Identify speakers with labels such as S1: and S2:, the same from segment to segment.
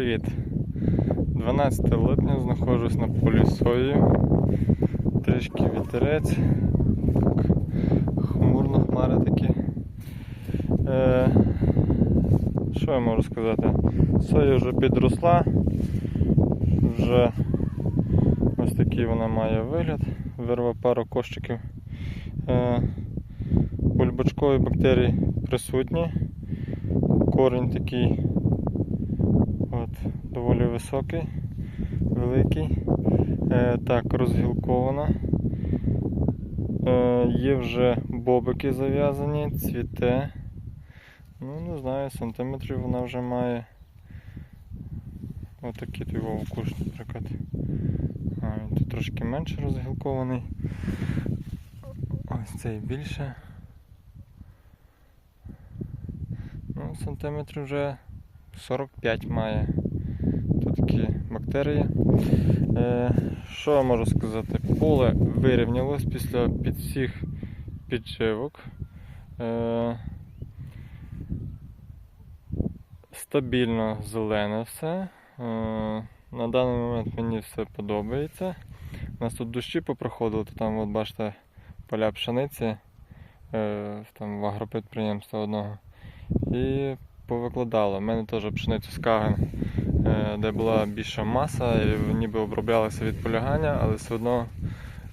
S1: Привіт! 12 липня знаходжусь на полі сої. Трішки вітерець. Хмурно хмари такі. Е, що я можу сказати? Соя вже підросла. Вже ось такий вона має вигляд. Вирве пару кощиків. Е, бульбачкові бактерії присутні. Корінь такий доволі високий, великий. Е, так, розгілкована. Е, є вже бобики зав'язані, цвіте. Ну, не знаю, сантиметрів вона вже має. Отакий той вовкуш, наприклад. А, тут трошки менше розгілкований. Ось цей більше. Ну, сантиметрів вже 45 має. Такі бактерії. Е, що я можу сказати? Поле вирівнялось після під всіх підживок. Е, стабільно зелене все. Е, на даний момент мені все подобається. У нас тут дощі попроходили, то там, от бачите, поля пшениці там в агропідприємства одного. І повикладало. У мене теж пшеницю з Каген, де була більша маса, і ніби оброблялася від полягання, але все одно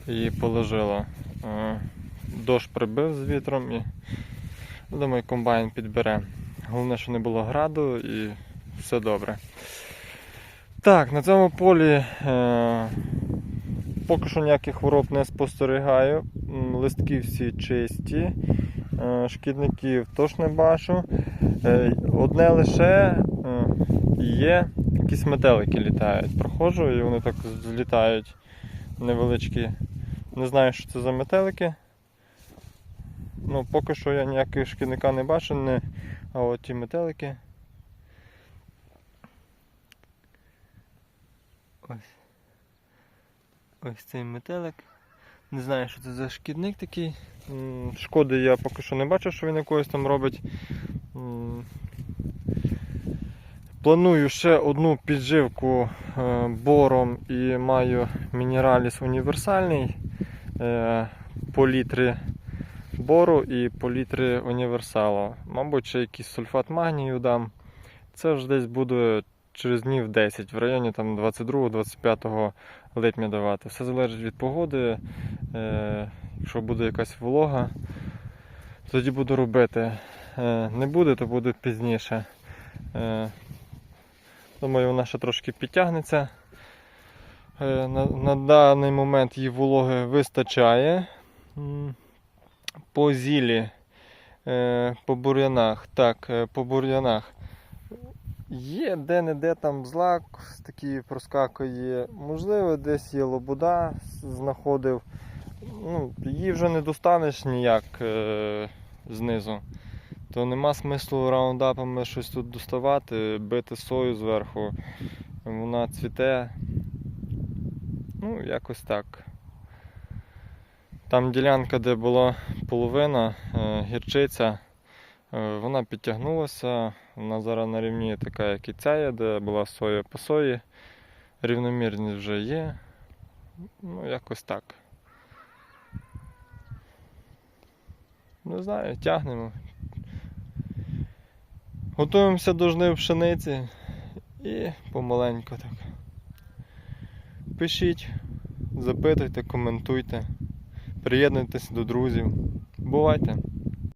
S1: її положило. Е, Дощ прибив з вітром і думаю, комбайн підбере. Головне, що не було граду і все добре. Так, на цьому полі е, поки що ніяких хвороб не спостерігаю. Листки всі чисті, е, шкідників теж не бачу. Е, Одне лише е, є якісь метелики літають. Проходжу і вони так злітають невеличкі. Не знаю, що це за метелики. Ну, поки що я ніякого шкідника не бачу, не... а от ті метелики. Ось. Ось цей метелик. Не знаю, що це за шкідник такий. Шкоди я поки що не бачу, що він якоїсь там робить. Планую ще одну підживку е, бором і маю мінераліс універсальний е, по літрі бору і по літрі універсалу. Мабуть, ще якийсь сульфат магнію дам. Це вже десь буде через днів 10, в районі 22-25 липня давати. Все залежить від погоди. Е, якщо буде якась волога, тоді буду робити. Не буде, то буде пізніше. Думаю, вона ще трошки підтягнеться. Е, на, на даний момент її вологи вистачає. По зілі, е, по бур'янах. Так, е, по бур'янах. Є де-не-де там злак такий проскакує. Можливо, десь є лобуда знаходив. Ну, її вже не достанеш ніяк е, знизу. То нема смислу раундапами щось тут доставати, бити сою зверху. Вона цвіте. Ну, якось так. Там ділянка, де була половина, е, гірчиця, е, вона підтягнулася. Вона зараз на рівні така, як і ця є, де була соя по сої. Рівномірність вже є. Ну, якось так. Не знаю, тягнемо. Готуємося до жнив пшениці і помаленьку так. Пишіть, запитуйте, коментуйте, приєднуйтесь до друзів. Бувайте!